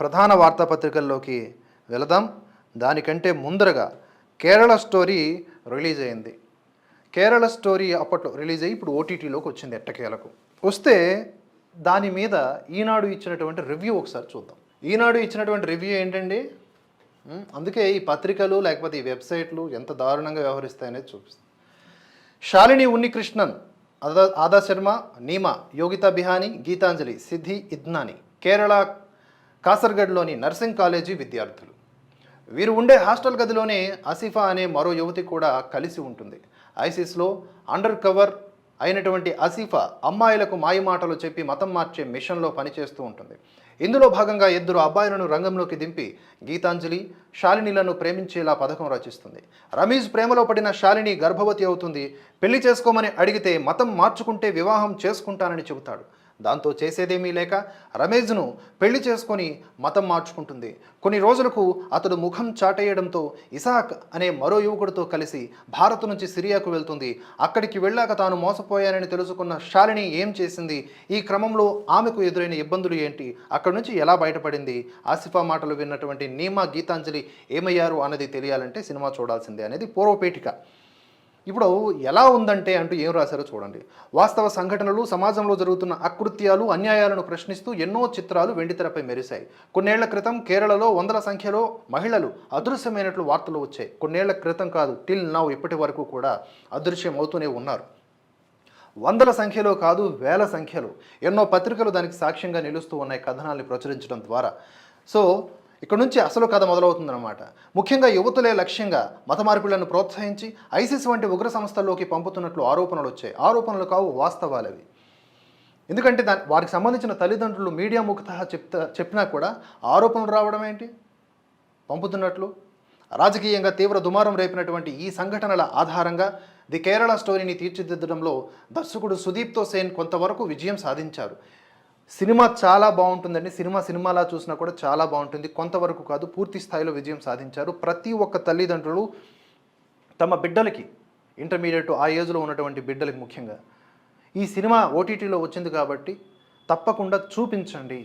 ప్రధాన వార్తాపత్రికల్లోకి వెళదాం. దానికంటే ముందరగా కేరళ స్టోరీ రిలీజ్ అయింది. కేరళ స్టోరీ అప్పట్లో రిలీజ్ అయ్యి ఇప్పుడు ఓటీటీలోకి వచ్చింది ఎట్టకేలకు. వస్తే దాని మీద ఈనాడు ఇచ్చినటువంటి రివ్యూ ఒకసారి చూద్దాం. ఈనాడు ఇచ్చినటువంటి రివ్యూ ఏంటండి? అందుకే ఈ పత్రికలు లేకపోతే ఈ వెబ్సైట్లు ఎంత దారుణంగా వ్యవహరిస్తాయనేది చూపిస్తుంది. శాలిని ఉన్నికృష్ణన్ ఆదా ఆదా శర్మ నీమా యోగితా బిహానీ గీతాంజలి సిద్ధి ఇద్నాని కేరళ కాసర్గఢ్లోని నర్సింగ్ కాలేజీ విద్యార్థులు. వీరు ఉండే హాస్టల్ గదిలోనే ఆసిఫా అనే మరో యువతి కూడా కలిసి ఉంటుంది. ఐసిస్లో అండర్ కవర్ అయినటువంటి ఆసిఫా అమ్మాయిలకు మాయమాటలు చెప్పి మతం మార్చే మిషన్లో పనిచేస్తూ ఉంటుంది. ఇందులో భాగంగా ఇద్దరు అబ్బాయిలను రంగంలోకి దింపి గీతాంజలి శాలినిలను ప్రేమించేలా పథకం రచిస్తుంది. రమీజ్ ప్రేమలో పడిన శాలిని గర్భవతి అవుతుంది. పెళ్ళి చేసుకోమని అడిగితే మతం మార్చుకుంటే వివాహం చేసుకుంటానని చెబుతాడు. దాంతో చేసేదేమీ లేక రమేష్ను పెళ్ళి చేసుకొని మతం మార్చుకుంటుంది. కొన్ని రోజులకు అతడు ముఖం చాటేయడంతో ఇసాక్ అనే మరో యువకుడితో కలిసి భారత్ నుంచి సిరియాకు వెళ్తుంది. అక్కడికి వెళ్ళాక తాను మోసపోయానని తెలుసుకున్న శాలిని ఏం చేసింది? ఈ క్రమంలో ఆమెకు ఎదురైన ఇబ్బందులు ఏంటి? అక్కడి నుంచి ఎలా బయటపడింది? ఆసిఫా మాటలు విన్నటువంటి నీమా గీతాంజలి ఏమయ్యారు అన్నది తెలియాలంటే సినిమా చూడాల్సిందే అనేది పూర్వపేటిక. ఇప్పుడు ఎలా ఉందంటే అంటూ ఏం రాశారో చూడండి. వాస్తవ సంఘటనలు సమాజంలో జరుగుతున్న అకృత్యాలు అన్యాయాలను ప్రశ్నిస్తూ ఎన్నో చిత్రాలు వెండితెరపై మెరిశాయి. కొన్నేళ్ళ క్రితం కేరళలో వందల సంఖ్యలో మహిళలు అదృశ్యమైనట్లు వార్తలు వచ్చాయి. కొన్నేళ్ళ క్రితం కాదు టిల్ నౌ ఇప్పటి వరకు కూడా అదృశ్యం అవుతూనే ఉన్నారు. వందల సంఖ్యలో కాదు వేల సంఖ్యలో. ఎన్నో పత్రికలు దానికి సాక్ష్యంగా నిలుస్తూ ఉన్నాయి కథనాల్ని ప్రచురించడం ద్వారా. సో ఇక్కడ నుంచి అసలు కథ మొదలవుతుందన్నమాట. ముఖ్యంగా యువతులే లక్ష్యంగా మత మార్పులను ప్రోత్సహించి ఐసిస్ వంటి ఉగ్ర సంస్థల్లోకి పంపుతున్నట్లు ఆరోపణలు వచ్చాయి. ఆరోపణలు కావు వాస్తవాలవి. ఎందుకంటే దాని వారికి సంబంధించిన తల్లిదండ్రులు మీడియా ముఖత చెప్తా చెప్పినా కూడా ఆరోపణలు రావడం ఏంటి? పంపుతున్నట్లు. రాజకీయంగా తీవ్ర దుమారం రేపినటువంటి ఈ సంఘటనల ఆధారంగా ది కేరళ స్టోరీని తీర్చిదిద్దడంలో దర్శకుడు సుదీప్తో సేన్ కొంతవరకు విజయం సాధించారు. సినిమా చాలా బాగుంటుందండి. సినిమా సినిమాలా చూసినా కూడా చాలా బాగుంటుంది. కొంతవరకు కాదు పూర్తి స్థాయిలో విజయం సాధించారు. ప్రతి ఒక్క తల్లిదండ్రులు తమ బిడ్డలకి ఇంటర్మీడియట్ ఆ ఏజ్లో ఉన్నటువంటి బిడ్డలకి ముఖ్యంగా ఈ సినిమా ఓటీటీలో వచ్చింది కాబట్టి తప్పకుండా చూపించండి.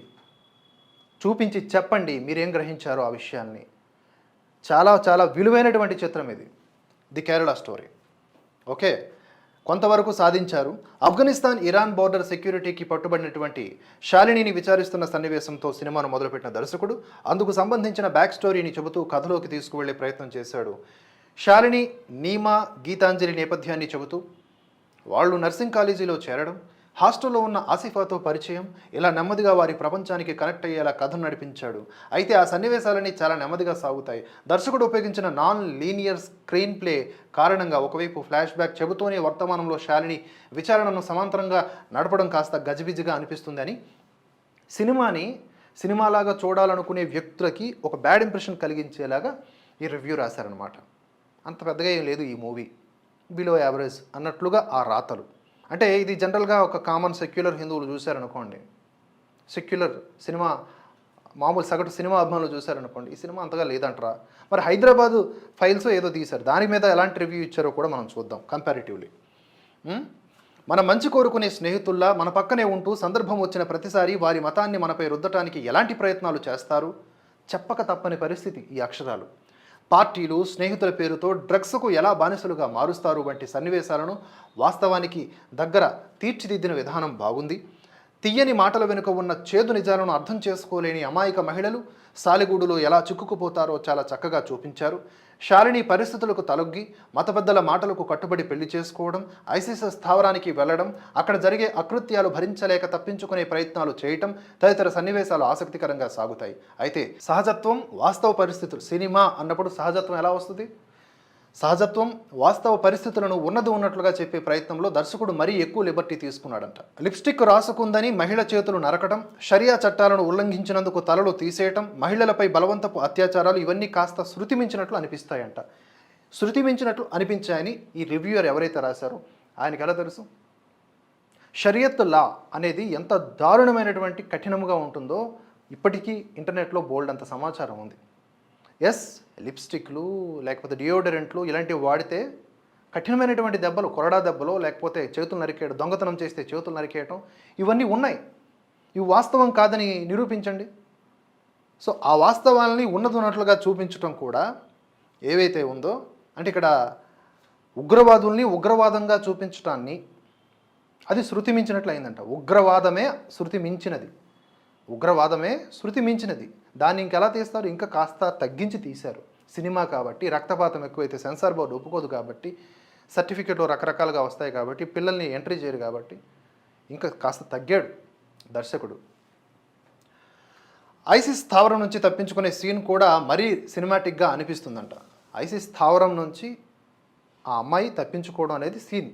చూపించి చెప్పండి మీరేం గ్రహించారో ఆ విషయాన్ని చాలా చాలా విలువైనటువంటి చిత్రం ఇది. The Kerala story. ఓకే? కొంతవరకు సాధించారు. ఆఫ్ఘనిస్తాన్ ఇరాన్ బోర్డర్ సెక్యూరిటీకి పట్టుబడినటువంటి శాలినిని విచారిస్తున్న సన్నివేశంతో సినిమాను మొదలుపెట్టిన దర్శకుడు అందుకు సంబంధించిన బ్యాక్ స్టోరీని చెబుతూ కథలోకి తీసుకువెళ్ళే ప్రయత్నం చేశాడు. శాలిని నీమా గీతాంజలి నేపథ్యాన్ని చెబుతూ వాళ్ళు నర్సింగ్ కాలేజీలో చేరడం హాస్టల్లో ఉన్న ఆసిఫాతో పరిచయం ఇలా నెమ్మదిగా వారి ప్రపంచానికి కనెక్ట్ అయ్యేలా కథను నడిపించాడు. అయితే ఆ సన్నివేశాలన్నీ చాలా నెమ్మదిగా సాగుతాయి. దర్శకుడు ఉపయోగించిన నాన్ లీనియర్ స్క్రీన్ ప్లే కారణంగా ఒకవైపు ఫ్లాష్ బ్యాక్ చెబుతూనే వర్తమానంలో శాలిని విచారణను సమాంతరంగా నడపడం కాస్త గజిబిజిగా అనిపిస్తుందని సినిమాని సినిమాలాగా చూడాలనుకునే వ్యక్తులకి ఒక బ్యాడ్ ఇంప్రెషన్ కలిగించేలాగా ఈ రివ్యూ రాశారనమాట అంత పెద్దగా ఏం లేదు ఈ మూవీ. బిలో యావరేజ్ అన్నట్లుగా ఆ రాతలు. అంటే ఇది జనరల్గా ఒక కామన్ సెక్యులర్ హిందువులు చూశారనుకోండి. సెక్యులర్ సినిమా మామూలు సగటు సినిమా అభిమానులు చూశారనుకోండి. ఈ సినిమా అంతగా లేదంటారా. మరి హైదరాబాదు ఫైల్స్ ఏదో తీశారు. దాని మీద ఎలాంటి రివ్యూ ఇచ్చారో కూడా మనం చూద్దాం కంపారిటివ్లీ. మన మంచి కోరుకునే స్నేహితుల్లా మన పక్కనే ఉంటూ సందర్భం వచ్చిన ప్రతిసారి వారి మతాన్ని మనపై రుద్దటానికి ఎలాంటి ప్రయత్నాలు చేస్తారు? చెప్పక తప్పని పరిస్థితి ఈ అక్షరాలు. పార్టీలు స్నేహితుల పేరుతో డ్రగ్స్కు ఎలా బానిసలుగా మారుస్తారు వంటి సన్నివేశాలను వాస్తవానికి దగ్గర తీర్చిదిద్దిన విధానం బాగుంది. తీయని మాటల వెనుక ఉన్న చేదు నిజాలను అర్థం చేసుకోలేని అమాయక మహిళలు సాలిగూడులో ఎలా చిక్కుకుపోతారో చాలా చక్కగా చూపించారు. శాలిని పరిస్థితులకు తలొగ్గి మత మాటలకు కట్టుబడి పెళ్ళి చేసుకోవడం ఐసిస్ స్థావరానికి వెళ్ళడం అక్కడ జరిగే అకృత్యాలు భరించలేక తప్పించుకునే ప్రయత్నాలు చేయటం తదితర సన్నివేశాలు ఆసక్తికరంగా సాగుతాయి. అయితే సహజత్వం వాస్తవ పరిస్థితులు సినిమా అన్నప్పుడు సహజత్వం ఎలా వస్తుంది? సహజత్వం వాస్తవ పరిస్థితులను ఉన్నది ఉన్నట్లుగా చెప్పే ప్రయత్నంలో దర్శకుడు మరీ ఎక్కువ లిబర్టీ తీసుకున్నాడంట. లిప్స్టిక్ రాసుకుందని మహిళ చేతులు నరకటం షరియా చట్టాలను ఉల్లంఘించినందుకు తలలు తీసేయటం మహిళలపై బలవంతపు అత్యాచారాలు ఇవన్నీ కాస్త శృతి మించినట్లు అనిపిస్తాయంట. శృతి మించినట్లు అనిపించాయని ఈ రివ్యూయర్ ఎవరైతే రాశారో ఆయనకి ఎలా తెలుసు? షరియత్ లా అనేది ఎంత దారుణమైనటువంటి కఠినంగా ఉంటుందో ఇప్పటికీ ఇంటర్నెట్లో బోల్డ్ అంత సమాచారం ఉంది. ఎస్ లిప్స్టిక్లు లేకపోతే డియోడరెంట్లు ఇలాంటివి వాడితే కఠినమైనటువంటి దెబ్బలు కొరడా దెబ్బలు లేకపోతే చేతులు నరికేయడం దొంగతనం చేస్తే చేతులు నరికేయటం ఇవన్నీ ఉన్నాయి. ఇవి వాస్తవం కాదని నిరూపించండి. సో ఆ వాస్తవాలని ఉన్నది ఉన్నట్లుగా చూపించడం కూడా ఏవైతే ఉందో అంటే ఇక్కడ ఉగ్రవాదుల్ని ఉగ్రవాదంగా చూపించటాన్ని అది శృతి మించినట్లు అయిందంట. ఉగ్రవాదమే శృతి మించినది ఉగ్రవాదమే శృతి మించినది దాన్ని ఇంకెలా తీస్తారు? ఇంకా కాస్త తగ్గించి తీశారు. సినిమా కాబట్టి రక్తపాతం ఎక్కువైతే సెన్సార్ బోర్డు ఒప్పుకోదు కాబట్టి సర్టిఫికెట్లు రకరకాలుగా వస్తాయి కాబట్టి పిల్లల్ని ఎంట్రీ చేయరు కాబట్టి ఇంకా కాస్త తగ్గాడు దర్శకుడు. ఐసిస్ స్థావరం నుంచి తప్పించుకునే సీన్ కూడా మరీ సినిమాటిక్గా అనిపిస్తుందంట. ఐసిస్ స్థావరం నుంచి ఆ అమ్మాయి తప్పించుకోవడం అనేది సీన్.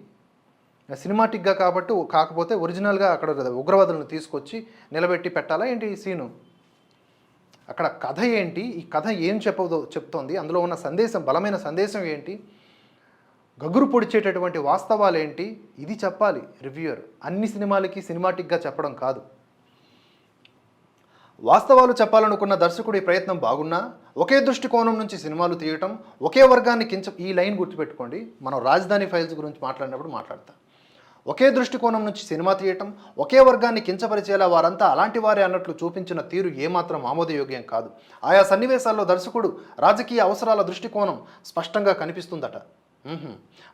సినిమాటిక్గా కాబట్టి కాకపోతే ఒరిజినల్గా అక్కడ ఉగ్రవాదులను తీసుకొచ్చి నిలబెట్టి పెట్టాలా ఏంటి ఈ సీను? అక్కడ కథ ఏంటి? ఈ కథ ఏం చెప్పదో చెప్తోంది. అందులో ఉన్న సందేశం బలమైన సందేశం ఏంటి? గగురు పొడిచేటటువంటి వాస్తవాలు ఏంటి? ఇది చెప్పాలి రివ్యూయర్. అన్ని సినిమాలకి సినిమాటిక్గా చెప్పడం కాదు. వాస్తవాలు చెప్పాలనుకున్న దర్శకుడి ప్రయత్నం బాగున్నా ఒకే దృష్టికోణం నుంచి సినిమాలు తీయటం ఒకే వర్గాన్ని కించ ఈ లైన్ గుర్తుపెట్టుకోండి. మనం రాజధాని ఫైల్స్ గురించి మాట్లాడినప్పుడు మాట్లాడతాం. ఒకే దృష్టికోణం నుంచి సినిమా తీయటం ఒకే వర్గాన్ని కించపరిచేలా వారంతా అలాంటి వారే అన్నట్లు చూపించిన తీరు ఏమాత్రం ఆమోదయోగ్యం కాదు. ఆయా సన్నివేశాల్లో దర్శకుడు రాజకీయ అవసరాల దృష్టికోణం స్పష్టంగా కనిపిస్తుందట.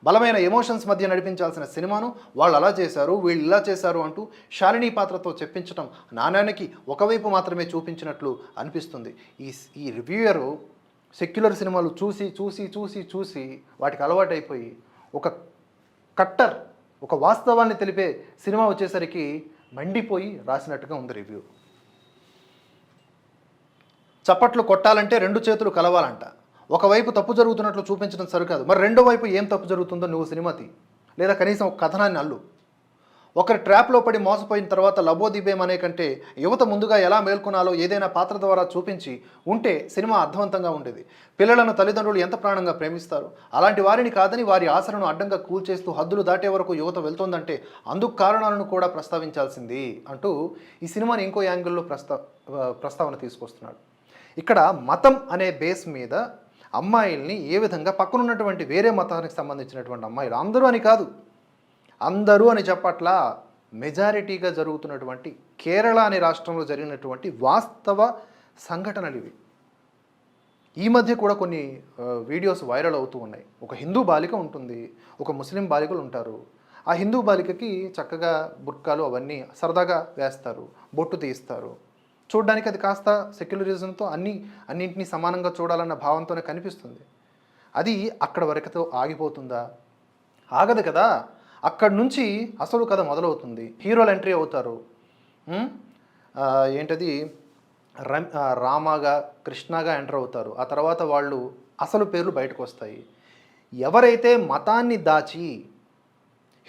బలమైన ఎమోషన్స్ మధ్య నడిపించాల్సిన సినిమాను వాళ్ళు అలా చేశారు వీళ్ళు ఇలా చేశారు అంటూ శాలిని పాత్రతో చెప్పించటం నాణ్యానికి ఒకవైపు మాత్రమే చూపించినట్లు అనిపిస్తుంది. ఈ ఈ రివ్యూయరు సెక్యులర్ సినిమాలు చూసి చూసి చూసి చూసి వాటికి అలవాటైపోయి ఒక కట్టర్ ఒక వాస్తవాన్ని తెలిపే సినిమా వచ్చేసరికి మండిపోయి రాసినట్టుగా ఉంది రివ్యూ. చప్పట్లు కొట్టాలంటే రెండు చేతులు కలవాలంట. ఒకవైపు తప్పు జరుగుతున్నట్లు చూపించడం సరికాదు. మరి రెండో వైపు ఏం తప్పు జరుగుతుందో నువ్వు సినిమా తీ లేదా కనీసం ఒక కథనాన్ని అల్లు. ఒకరి ట్రాప్లో పడి మోసపోయిన తర్వాత లబోదిబేం అనే కంటే యువత ముందుగా ఎలా మేల్కొనాలో ఏదైనా పాత్ర ద్వారా చూపించి ఉంటే సినిమా అర్థవంతంగా ఉండేది. పిల్లలను తల్లిదండ్రులు ఎంత ప్రాణంగా ప్రేమిస్తారు? అలాంటి వారిని కాదని వారి ఆశలను అడ్డంగా కూల్చేస్తూ హద్దులు దాటే వరకు యువత వెళ్తోందంటే అందుకు కారణాలను కూడా ప్రస్తావించాల్సింది అంటూ ఈ సినిమాని ఇంకో యాంగిల్లో ప్రస్తా ప్రస్తావన తీసుకొస్తున్నాడు. ఇక్కడ మతం అనే బేస్ మీద అమ్మాయిల్ని ఏ విధంగా పక్కనున్నటువంటి వేరే మతానికి సంబంధించినటువంటి అమ్మాయిలు అందరూ అని కాదు. అందరూ అని చెప్పట్లా మెజారిటీగా జరుగుతున్నటువంటి కేరళ అనే రాష్ట్రంలో జరిగినటువంటి వాస్తవ సంఘటనలు ఇవి. ఈ మధ్య కూడా కొన్ని వీడియోస్ వైరల్ అవుతూ ఉన్నాయి. ఒక హిందూ బాలిక ఉంటుంది ఒక ముస్లిం బాలికలు ఉంటారు. ఆ హిందూ బాలికకి చక్కగా బుర్కాలు అవన్నీ సరదాగా వేస్తారు బొట్టు తీస్తారు చూడడానికి అది కాస్త సెక్యులరిజంతో అన్ని అన్నింటినీ సమానంగా చూడాలన్న భావంతోనే కనిపిస్తుంది. అది అక్కడ వరకుతో ఆగిపోతుందా? ఆగదు కదా. అక్కడి నుంచి అసలు కథ మొదలవుతుంది. హీరోలు ఎంట్రీ అవుతారు. ఏంటది? రమ్ రామాగా కృష్ణగా ఎంటర్ అవుతారు. ఆ తర్వాత వాళ్ళు అసలు పేర్లు బయటకు వస్తాయి. ఎవరైతే మతాన్ని దాచి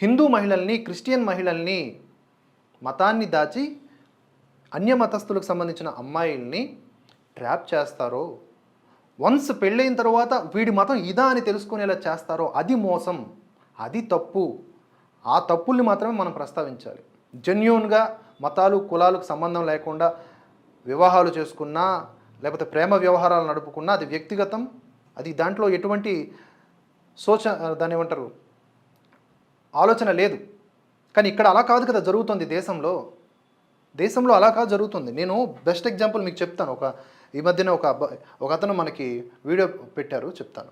హిందూ మహిళల్ని క్రిస్టియన్ మహిళల్ని మతాన్ని దాచి అన్య మతస్థులకు సంబంధించిన అమ్మాయిల్ని ట్రాప్ చేస్తారో వన్స్ పెళ్ళైన తర్వాత వీడి మతం ఇదా అని తెలుసుకునేలా చేస్తారో అది మోసం అది తప్పు. ఆ తప్పుల్ని మాత్రమే మనం ప్రస్తావించాలి. జెన్యున్గా మతాలు కులాలకు సంబంధం లేకుండా వివాహాలు చేసుకున్నా లేకపోతే ప్రేమ వ్యవహారాలు నడుపుకున్నా అది వ్యక్తిగతం. అది దాంట్లో ఎటువంటి సోచ దాని ఏమంటారు ఆలోచన లేదు. కానీ ఇక్కడ అలా కాదు కదా జరుగుతుంది దేశంలో. దేశంలో అలా కాదు జరుగుతుంది. నేను బెస్ట్ ఎగ్జాంపుల్ మీకు చెప్తాను. ఒక ఈ మధ్యన ఒక ఒక అతను మనకి వీడియో పెట్టారు చెప్తాను.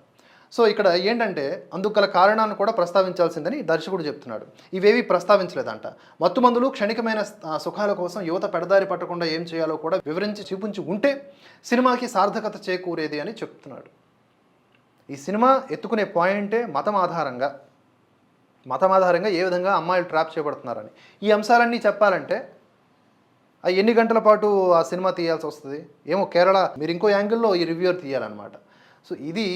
సో ఇక్కడ ఏంటంటే అందుకు గల కారణాలను కూడా ప్రస్తావించాల్సిందని దర్శకుడు చెప్తున్నాడు. ఇవేవి ప్రస్తావించలేదంట. మత్తుమందులు క్షణికమైన సుఖాల కోసం యువత పెడదారి పట్టకుండా ఏం చేయాలో కూడా వివరించి చూపించి ఉంటే సినిమాకి సార్థకత చేకూరేది అని చెప్తున్నాడు. ఈ సినిమా ఎత్తుకునే పాయింటే మతం ఆధారంగా మతం ఆధారంగా ఏ విధంగా అమ్మాయిలు ట్రాప్ చేయబడుతున్నారని. ఈ అంశాలన్నీ చెప్పాలంటే ఎన్ని గంటల పాటు ఆ సినిమా తీయాల్సి వస్తుంది? ఏమో కేరళ మీరు ఇంకో యాంగిల్లో ఈ రివ్యూర్ తీయాలన్నమాట. సో ఇది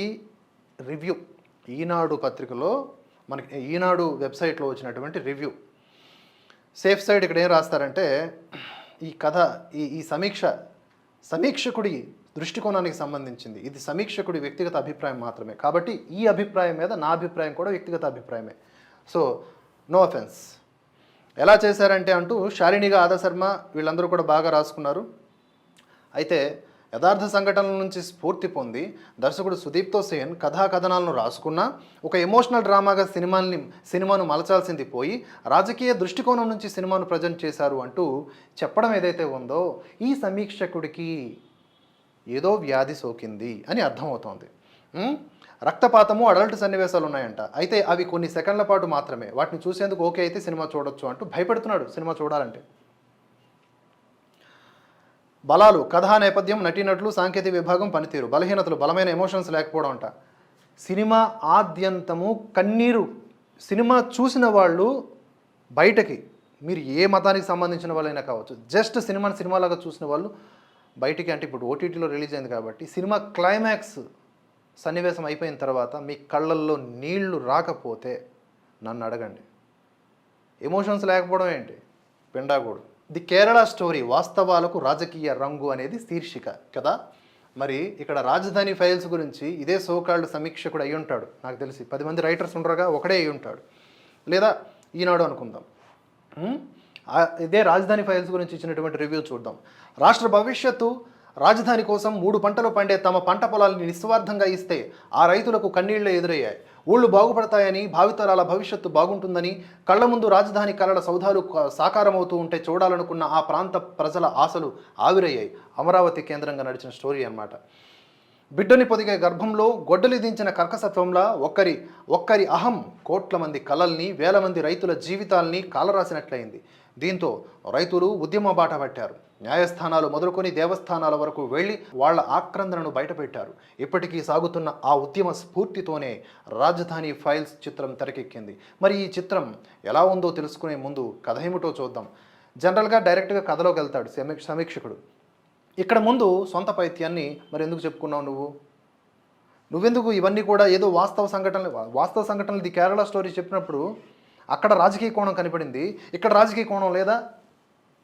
రివ్యూ. ఈనాడు పత్రికలో మనకి ఈనాడు వెబ్సైట్లో వచ్చినటువంటి రివ్యూ. సేఫ్ సైడ్ ఇక్కడ ఏం రాస్తారంటే ఈ కథ ఈ ఈ సమీక్ష సమీక్షకుడి దృష్టికోణానికి సంబంధించింది. ఇది సమీక్షకుడి వ్యక్తిగత అభిప్రాయం మాత్రమే. కాబట్టి ఈ అభిప్రాయం మీద నా అభిప్రాయం కూడా వ్యక్తిగత అభిప్రాయమే. So no offence. ఎలా చేశారంటే అంటూ శాలినిగా ఆదా శర్మ వీళ్ళందరూ కూడా బాగా రాసుకున్నారు. అయితే యథార్థ సంఘటనల నుంచి స్ఫూర్తి పొంది దర్శకుడు సుదీప్తో సేన్ కథా కథనాలను రాసుకున్నా ఒక ఎమోషనల్ డ్రామాగా సినిమాని సినిమాను మలచాల్సింది పోయి రాజకీయ దృష్టికోణం నుంచి సినిమాను ప్రజెంట్ చేశారు అంటూ చెప్పడం ఏదైతే ఉందో ఈ సమీక్షకుడికి ఏదో వ్యాధి సోకింది అని అర్థమవుతోంది. రక్తపాతము అడల్ట్ సన్నివేశాలు ఉన్నాయంట అయితే అవి కొన్ని సెకండ్ల పాటు మాత్రమే. వాటిని చూసేందుకు ఓకే అయితే సినిమా చూడొచ్చు అంటూ భయపెడుతున్నాడు సినిమా చూడాలంటే. బలాలు కథా నేపథ్యం నటీనటులు సాంకేతిక విభాగం పనితీరు బలహీనతలు బలమైన ఎమోషన్స్ లేకపోవడం అంట. సినిమా ఆద్యంతము కన్నీరు. సినిమా చూసిన వాళ్ళు బయటకి మీరు ఏ మతానికి సంబంధించిన వాళ్ళైనా కావచ్చు జస్ట్ సినిమాని సినిమాలాగా చూసిన వాళ్ళు బయటికి అంటే ఇప్పుడు ఓటీటీలో రిలీజ్ అయింది కాబట్టి సినిమా క్లైమాక్స్ సన్నివేశం అయిపోయిన తర్వాత మీ కళ్ళల్లో నీళ్ళు రాకపోతే నన్ను అడగండి. ఎమోషన్స్ లేకపోవడం ఏంటి? పిండాకూడదు ది కేరళ స్టోరీ వాస్తవాలకు రాజకీయ రంగు అనేది శీర్షిక కదా? మరి ఇక్కడ రాజధాని ఫైల్స్ గురించి ఇదే సోకాళ్ళు సమీక్షకుడు అయి ఉంటాడు. నాకు తెలిసి పది మంది రైటర్స్ ఉండరుగా ఒకడే అయి ఉంటాడు. లేదా ఈనాడు అనుకుందాం. ఇదే రాజధాని ఫైల్స్ గురించి ఇచ్చినటువంటి రివ్యూ చూద్దాం. రాష్ట్ర భవిష్యత్తు రాజధాని కోసం మూడు పంటలు పండే తమ పంట పొలాలని నిస్వార్థంగా ఇస్తే ఆ రైతులకు కన్నీళ్ళు ఎదురయ్యాయి. ఊళ్ళు బాగుపడతాయని భావితరాల భవిష్యత్తు బాగుంటుందని కళ్ళ ముందు రాజధాని కలల సౌధాలు సాకారమవుతూ ఉంటే చూడాలనుకున్న ఆ ప్రాంత ప్రజల ఆశలు ఆవిరయ్యాయి. అమరావతి కేంద్రంగా నడిచిన స్టోరీ అన్నమాట. బిడ్డని పొదిగే గర్భంలో గొడ్డలి దించిన కర్కసత్వంలా ఒక్కరి ఒక్కరి అహం కోట్ల మంది కలల్ని వేల మంది రైతుల జీవితాల్ని కాలరాసినట్లయింది. దీంతో రైతులు ఉద్యమ బాట పట్టారు. న్యాయస్థానాలు మొదలుకొని దేవస్థానాల వరకు వెళ్ళి వాళ్ళ ఆక్రందనను బయటపెట్టారు. ఇప్పటికీ సాగుతున్న ఆ ఉద్యమ స్ఫూర్తితోనే రాజధాని ఫైల్స్ చిత్రం తెరకెక్కింది. మరి ఈ చిత్రం ఎలా ఉందో తెలుసుకునే ముందు కథ ఏమిటో చూద్దాం. జనరల్గా డైరెక్ట్గా కథలోకి వెళ్తాడు సమీక్షకుడు. ఇక్కడ ముందు సొంత పైత్యాన్ని మరి ఎందుకు చెప్పుకున్నావు నువ్వు? నువ్వెందుకు ఇవన్నీ కూడా ఏదో వాస్తవ సంఘటనలు వాస్తవ సంఘటనలు ది కేరళ స్టోరీ చెప్పినప్పుడు అక్కడ రాజకీయ కోణం కనపడింది. ఇక్కడ రాజకీయ కోణం లేదా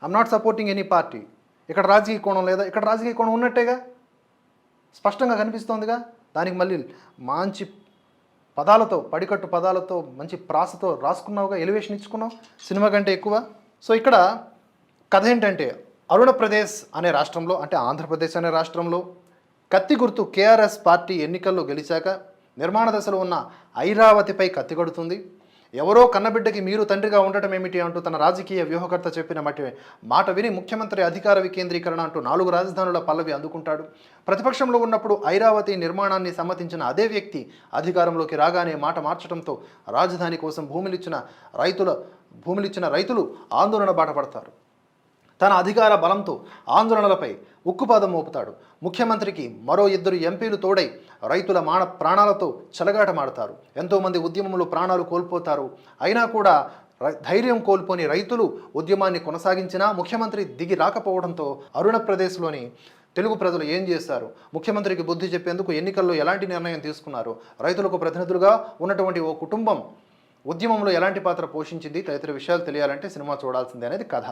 I'm not supporting any party ఇక్కడ రాజకీయ కోణం లేదా ఇక్కడ రాజకీయ కోణం ఉన్నట్టేగా? స్పష్టంగా కనిపిస్తోందిగా? దానికి మళ్ళీ మంచి పదాలతో పడికట్టు పదాలతో మంచి ప్రాసతో రాసుకున్నావుగా? ఎలివేషన్ ఇచ్చుకున్నావు? సినిమా కంటే ఎక్కువ? సో ఇక్కడ కథ ఏంటంటే అరుణప్రదేశ్ అనే రాష్ట్రంలో అంటే ఆంధ్రప్రదేశ్ అనే రాష్ట్రంలో కత్తి గుర్తు కేఆర్ఎస్ పార్టీ ఎన్నికల్లో గెలిచాక నిర్మాణ దశలో ఉన్న ఐరావతిపై కత్తి కడుతుంది. ఎవరో కన్నబిడ్డకి మీరు తండ్రిగా ఉండటం ఏమిటి అంటూ తన రాజకీయ వ్యూహకర్త చెప్పిన మటి మాట విని ముఖ్యమంత్రి అధికార వికేంద్రీకరణ అంటూ నాలుగు రాజధానుల పల్లవి అందుకుంటాడు. ప్రతిపక్షంలో ఉన్నప్పుడు ఐరావతి నిర్మాణాన్ని సమ్మతించిన అదే వ్యక్తి అధికారంలోకి రాగానే మాట మార్చడంతో రాజధాని కోసం భూములిచ్చిన రైతుల భూములిచ్చిన రైతులు ఆందోళన బాటపడతారు తన అధికార బలంతో ఆందోళనలపై ఉక్కుపాదం మోపుతాడు. ముఖ్యమంత్రికి మరో ఇద్దరు ఎంపీలు తోడై రైతుల మాన ప్రాణాలతో చెలగాటమాడతారు ఎంతోమంది ఉద్యమంలో ప్రాణాలు కోల్పోతారు. అయినా కూడా ధైర్యం కోల్పోని రైతులు ఉద్యమాన్ని కొనసాగించినా ముఖ్యమంత్రి దిగి రాకపోవడంతో అరుణప్రదేశ్లోని తెలుగు ప్రజలు ఏం చేశారు? ముఖ్యమంత్రికి బుద్ధి చెప్పేందుకు ఎన్నికల్లో ఎలాంటి నిర్ణయం తీసుకున్నారు? రైతులకు ప్రతినిధులుగా ఉన్నటువంటి ఓ కుటుంబం ఉద్యమంలో ఎలాంటి పాత్ర పోషించింది తదితర విషయాలు తెలియాలంటే సినిమా చూడాల్సిందే అనేది కథ.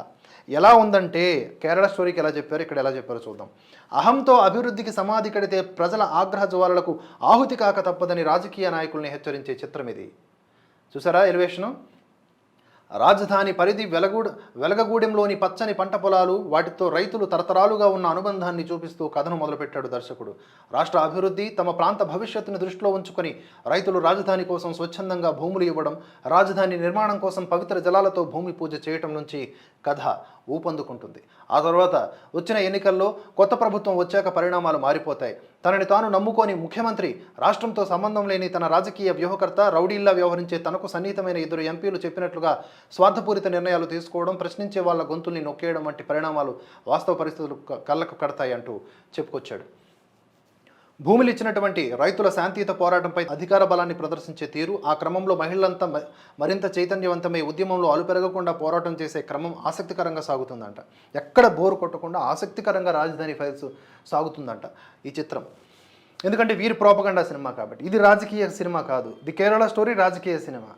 ఎలా ఉందంటే కేరళ స్టోరీకి ఎలా చెప్పారు ఇక్కడ ఎలా చెప్పారో చూద్దాం. అహంతో అభివృద్ధికి సమాధి కడితే ప్రజల ఆగ్రహ జ్వాలలకు ఆహుతి కాక తప్పదని రాజకీయ నాయకుల్ని హెచ్చరించే చిత్రం ఇది. చూసారా ఎలివేషను? రాజధాని పరిధి వెలగూడ వెలగగూడెంలోని పచ్చని పంట పొలాలు వాటితో రైతులు తరతరాలుగా ఉన్న అనుబంధాన్ని చూపిస్తూ కథను మొదలుపెట్టాడు దర్శకుడు. రాష్ట్ర అభివృద్ధి తమ ప్రాంత భవిష్యత్తును దృష్టిలో ఉంచుకొని రైతులు రాజధాని కోసం స్వచ్ఛందంగా భూములు ఇవ్వడం రాజధాని నిర్మాణం కోసం పవిత్ర జలాలతో భూమి పూజ చేయటం నుంచి కథ ఊపందుకుంటుంది. ఆ తర్వాత వచ్చిన ఎన్నికల్లో కొత్త ప్రభుత్వం వచ్చాక పరిణామాలు మారిపోతాయి. తనని తాను నమ్ముకొని ముఖ్యమంత్రి రాష్ట్రంతో సంబంధం లేని తన రాజకీయ వ్యూహకర్త రౌడీల్లా వ్యవహరించే తనకు సన్నిహితమైన ఇద్దరు ఎంపీలు చెప్పినట్లుగా స్వార్థపూరిత నిర్ణయాలు తీసుకోవడం ప్రశ్నించే వాళ్ళ గొంతుల్ని నొక్కేయడం వంటి పరిణామాలు వాస్తవ పరిస్థితులు క- కళ్ళకు కడతాయి అంటూ చెప్పుకొచ్చాడు. భూములు ఇచ్చినటువంటి రైతుల శాంతియుత పోరాటంపై అధికార బలాన్ని ప్రదర్శించే తీరు ఆ క్రమంలో మహిళలంతా మరింత చైతన్యవంతమై ఉద్యమంలో అలుపెరగకుండా పోరాటం చేసే క్రమం ఆసక్తికరంగా సాగుతుందంట. ఎక్కడ బోరు కొట్టకుండా ఆసక్తికరంగా రాజధాని ఫైల్స్ సాగుతుందంట ఈ చిత్రం. ఎందుకంటే వీరి ప్రోపగండా సినిమా కాబట్టి. ఇది రాజకీయ సినిమా కాదు. ది కేరళ స్టోరీ రాజకీయ సినిమా.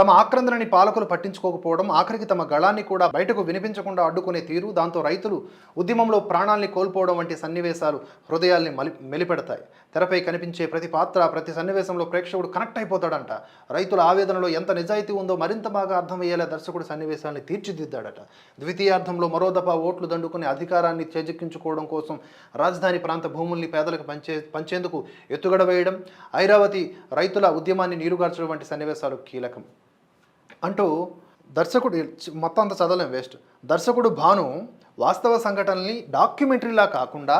తమ ఆక్రందనని పాలకులు పట్టించుకోకపోవడం ఆఖరికి తమ గళాన్ని కూడా బయటకు వినిపించకుండా అడ్డుకునే తీరు దాంతో రైతులు ఉద్యమంలో ప్రాణాల్ని కోల్పోవడం వంటి సన్నివేశాలు హృదయాల్ని మలి మెలిపెడతాయి. తెరపై కనిపించే ప్రతి పాత్ర ప్రతి సన్నివేశంలో ప్రేక్షకుడు కనెక్ట్ అయిపోతాడంట రైతుల ఆవేదనలో ఎంత నిజాయితీ ఉందో మరింత బాగా అర్థమయ్యేలా దర్శకుడు సన్నివేశాన్ని తీర్చిదిద్దాడట. ద్వితీయార్థంలో మరో దఫా ఓట్లు దండుకుని అధికారాన్ని చేజిక్కించుకోవడం కోసం రాజధాని ప్రాంత భూముల్ని పేదలకు పంచే పంచేందుకు ఎత్తుగడ వేయడం ఐరావతి రైతుల ఉద్యమాన్ని నీరుగార్చడం వంటి సన్నివేశాలు కీలకం. అంటూ దర్శకుడు మొత్తం అంత చదవలేం వేస్ట్ దర్శకుడు భాను వాస్తవ సంఘటనల్ని డాక్యుమెంటరీలా కాకుండా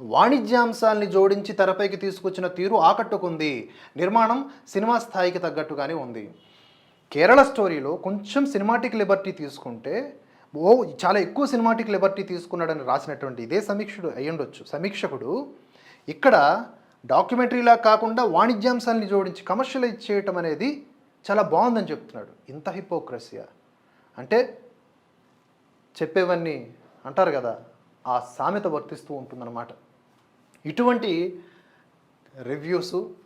వాణిజ్యాంశాల్ని జోడించి తెరపైకి తీసుకొచ్చిన తీరు ఆకట్టుకుంది. నిర్మాణం సినిమా స్థాయికి తగ్గట్టుగానే ఉంది. కేరళ స్టోరీలో కొంచెం సినిమాటిక్ లిబర్టీ తీసుకుంటే ఓ చాలా ఎక్కువ సినిమాటిక్ లిబర్టీ తీసుకున్నాడని రాసినటువంటి ఇదే సమీక్షుడు అయ్యుండొచ్చు. సమీక్షకుడు ఇక్కడ డాక్యుమెంటరీలా కాకుండా వాణిజ్యాంశాలని జోడించి కమర్షియలైజ్ చేయటం అనేది చాలా బాగుందని చెప్తున్నాడు. ఇంత హిపోక్రసియా అంటే చెప్పేవన్నీ అంటారు కదా ఆ సామెత వర్తిస్తూ ఉంటుందన్నమాట. ఇటువంటి రివ్యూసు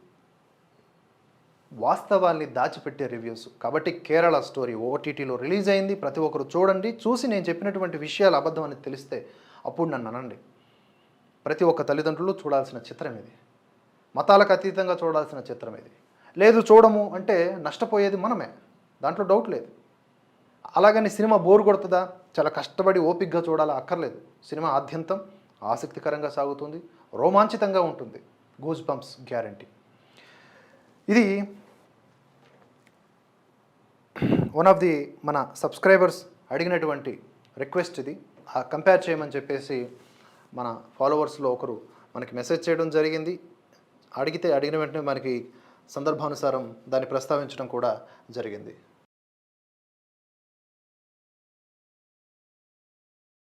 వాస్తవాల్ని దాచిపెట్టే రివ్యూస్ కాబట్టి కేరళ స్టోరీ ఓటీటీలో రిలీజ్ అయింది. ప్రతి ఒక్కరు చూడండి. చూసి నేను చెప్పినటువంటి విషయాలు అబద్ధం అని తెలిస్తే అప్పుడు నన్ను అనండి. ప్రతి ఒక్క తల్లిదండ్రులు చూడాల్సిన చిత్రం ఇది. మతాలకు అతీతంగా చూడాల్సిన చిత్రం ఇది. లేదు చూడము అంటే నష్టపోయేది మనమే. దాంట్లో డౌట్ లేదు. అలాగని సినిమా బోర్ కొడుతుందా? చాలా కష్టపడి ఓపిక్గా చూడాలా? అక్కర్లేదు. సినిమా ఆద్యంతం ఆసక్తికరంగా సాగుతుంది రోమాంచితంగా ఉంటుంది. గూజ్ బంప్స్ గ్యారంటీ ఇది వన్ ఆఫ్ ది మన సబ్స్క్రైబర్స్ అడిగినటువంటి రిక్వెస్ట్ ఇది. ఆ కంపేర్ చేయమని చెప్పేసి మన ఫాలోవర్స్లో ఒకరు మనకి మెసేజ్ చేయడం జరిగింది. అడిగితే అడిగిన వెంటనే మనకి సందర్భానుసారం దాన్ని ప్రస్తావించడం కూడా జరిగింది.